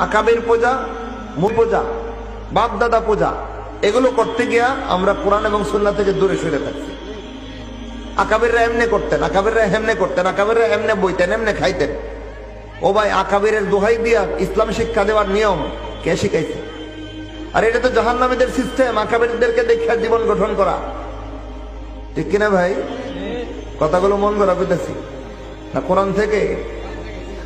আকাবের পূজা, মূল পূজা বাপ দাদা পূজা, এগুলো করতে গিয়া আমরা কোরআন এবং সুন্না থেকে দূরে সরে থাকছি। আকাবিররা এমনে করতেন, আকাবিররা হেমনে করতেন, আকাবিররা এমনে বইতেন, এমনে খাইতেন। ও ভাই, আকাবিরের দোহাই দিয়া ইসলাম শিক্ষা দেওয়ার নিয়ম কে শিখাইছে? আর এটা তো জাহান্নামীদের সিস্টেম আকাবিরদেরকে দেখে জীবন গঠন করা। ঠিক কিনা ভাই? কথাগুলো মন করা পেতেছি না কোরআন থেকে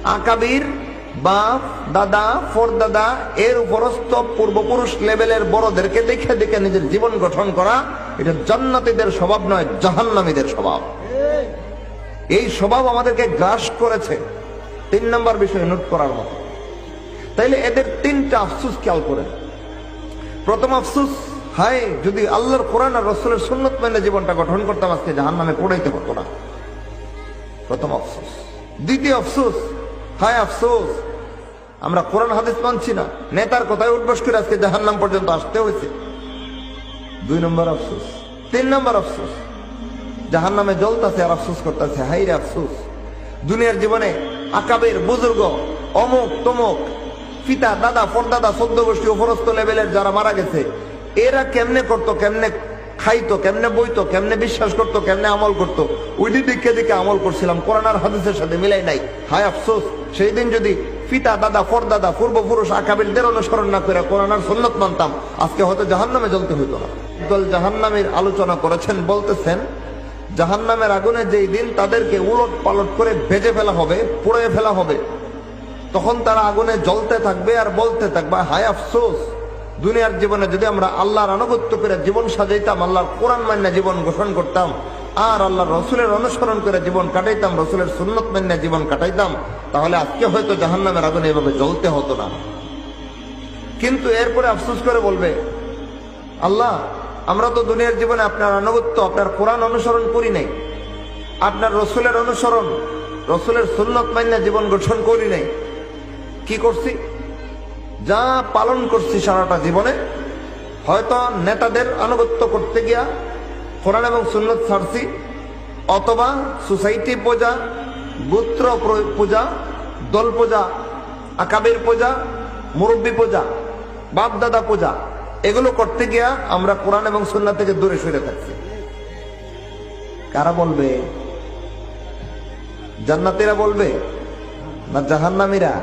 আকাবির বাপ, দাদা, ফোর দাদা, এর উপরস্থ পূর্বপুরুষ লেভেলের বড়দেরকে দেখে দেখে নিজের জীবন গঠন করা, এটা জান্নাতীদের স্বভাব নয়, জাহান্নামীদের স্বভাব। এই স্বভাব আমাদেরকে গ্রাস করেছে। তিন নম্বর বিষয়, নোট করার মতো। তাইলে এদের তিনটা আফসুস খেয়াল করেন প্রথম আফসুস, হায়, যদি আল্লাহর কোরআন আর রসুলের সুন্নত মেনে জীবনটা গঠন করতাম, আজকে জাহান নামে পড়াইতে হতো না। প্রথম আফসুস। দ্বিতীয় আফসোস হায় আফসোস। আমরা কোরআন হাদিস মানছি না। নেতার কথায় উঠবস করে আজকে জাহান নাম পর্যন্ত আসতে হয়েছে। দুই নম্বর আফসোস। তিন নম্বর আফসোস। জাহান নামে জ্বলতেছে আর আফসোস করতেছে। হাই রে আফসোস। দুনিয়ার জীবনে আকাবের বুজুর্গ, অমুক তমুক, পিতা, দাদা ফরদাদা সদ্য গোষ্ঠী উপরস্থ লেভেলের যারা মারা গেছে, এরা কেমনে করতো, কেমনে খাইতো, কেমনে বইতো, কেমনে বিশ্বাস করতো, কেমনে আমল করতো। ওইটি দিকে দিকে আমল করছিলাম, কোরআন আর হাদিসের সাথে মিলাই নাই। হায় আফসোস, সেই দিন যদি পিতা, দাদা ফরদাদা পূর্বপুরুষ আকাবিরদের অনুসরণ না করে কোরআন আর সন্ন্যত মানতাম, আজকে হয়তো জাহান্নামে জ্বলতে হইতো না। দল জাহান্নামের আলোচনা করেছেন, বলতেছেন, জাহান্নামের আগুনে যেই দিন তাদেরকে উলট পালট করে ভেজে ফেলা হবে, পুড়ে ফেলা হবে, তখন তারা আগুনে জ্বলতে থাকবে আর বলতে থাকবে, হায় আফসোস। দুনিয়ার জীবনে যদি আমরা আল্লাহর আনুগত্য করে জীবন সাজাইতাম, আল্লাহর কোরআন মান্য জীবন গঠন করতাম, আর আল্লাহর রসুলের অনুসরণ করে জীবন কাটাইতাম, রসুলের সুন্নত মান্য জীবন কাটাইতাম, তাহলে আজকে হয়তো জাহান্নামের আগুনে এভাবে জ্বলতে হতো না। কিন্তু এরপরে আফসোস করে বলবে, আল্লাহ, আমরা তো দুনিয়ার জীবনে আপনার আনুগত্য, আপনার কোরআন অনুসরণ করি নাই, আপনার রসুলের অনুসরণ, রসুলের সুন্নত মান্য জীবন গঠন করি নাই। কি করছি? যা পালন করছি সারাটা জীবনে, হয়তো নেতাদের আনুগত্য করতে গিয়া কোরআন এবং সুন্নত ছাড়ছি, অথবা সোসাইটি পূজা, গোত্র পূজা, দল পূজা, আকাবের পূজা, মুরব্বী পূজা, বাপদাদা পূজা, এগুলো করতে গিয়া আমরা কোরআন এবং সুন্নাত থেকে দূরে সরে থাকছি। কারা বলবে? জান্নাতিরা বলবে? না জাহান্নামীরা?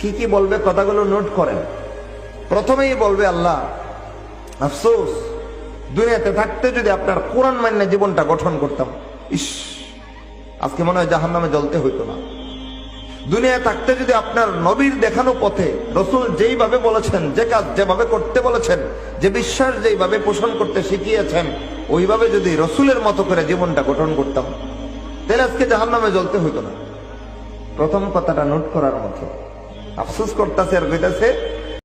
কি কি বলবে কথাগুলো নোট করেন। প্রথমেই বলবে আল্লাহ, আফসোস, দুনিয়াতে থাকতে যদি আপনার কোরআন মান্য জীবনটা গঠন করতাম, ইস, আজকে মনে হয় জাহান নামে জ্বলতে হইতো না। দুনিয়ায় থাকতে যদি আপনার নবীর দেখানো পথে রসুল যেইভাবে বলেছেন, যে কাজ যেভাবে করতে বলেছেন, যে বিশ্বাস যেইভাবে পোষণ করতে শিখিয়েছেন, ওইভাবে যদি রসুলের মতো করে জীবনটা গঠন করতাম, তাহলে আজকে জাহান নামে জ্বলতে হইতো না। প্রথম কথাটা নোট করার মতো আফসোস করতেছে আর কইতাছে